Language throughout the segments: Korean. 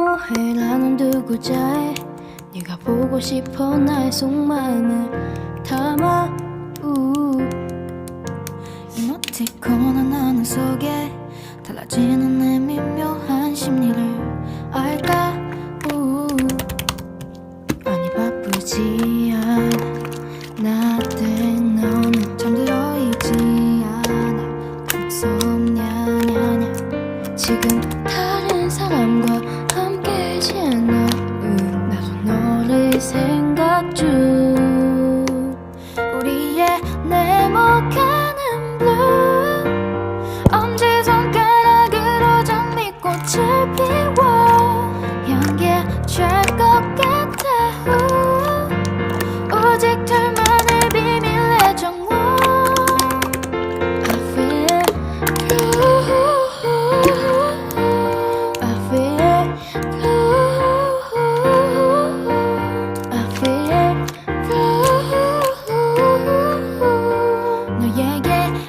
뭐해? 나는 두고 자해? 네가 보고 싶어 나의 속마음을 담아. 우. 이모티콘 하나 속에 달라지는 내 미묘한 심리를 알까? 우. 아니 바쁘지 않아. 나든 너는 잠들어 있지 않아. 급속냐냐냐. 지금 다른 사람과 贱呢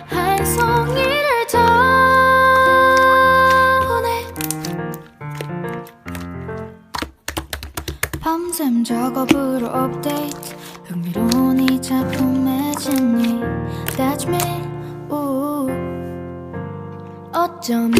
한 송이를 더 보내 밤샘 작업으로 업데이트. 흥미로운 이 작품의 진위. That's me. 우. 어쩜